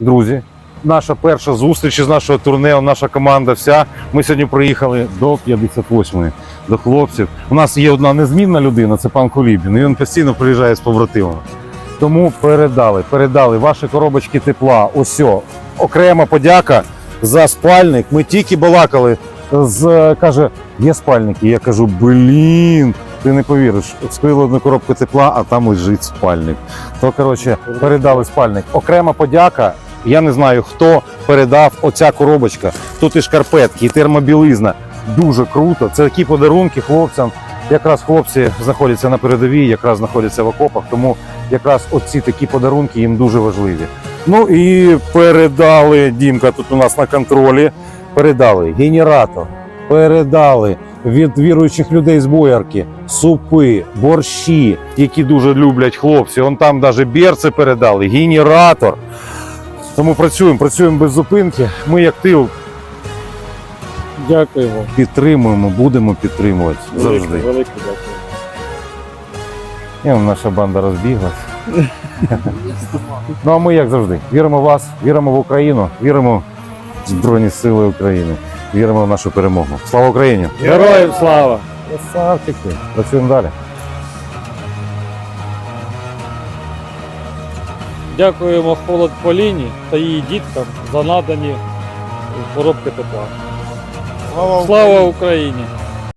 друзі. Наша перша зустріч із нашого турне, наша команда вся. Ми сьогодні приїхали до 58-ї, до хлопців. У нас є одна незмінна людина, це пан Кулібін. І він постійно приїжджає з побратимами. Тому передали, передали ваші коробочки тепла. Осьо. Окрема подяка за спальник. Ми тільки балакали з каже, є спальники. Я кажу, блін, ти не повіриш. Скрили одну коробку тепла, а там лежить спальник. То коротше, передали спальник. Окрема подяка. Я не знаю, хто передав оця коробочка. Тут і шкарпетки, і термобілизна. Дуже круто. Це такі подарунки хлопцям. Якраз хлопці знаходяться на передовій, якраз знаходяться в окопах, тому якраз оці такі подарунки їм дуже важливі. Ну і передали Дімка тут у нас на контролі. Передали генератор, передали від віруючих людей з боярки, супи, борщі, які дуже люблять хлопці. Он там навіть берці передали, генератор. Тому працюємо, працюємо без зупинки. Ми як тил Дякуємо. підтримуємо, будемо підтримувати завжди. Велике, велике дякую. І он наша банда розбіглась. ну а ми як завжди. Віримо в вас, віримо в Україну, віримо в Збройні Сили України, віримо в нашу перемогу. Слава Україні! Героям слава! Красавчики! Працюємо далі. Дякуємо Холод Поліні та її діткам за надані коробки тепла. Слава Україні!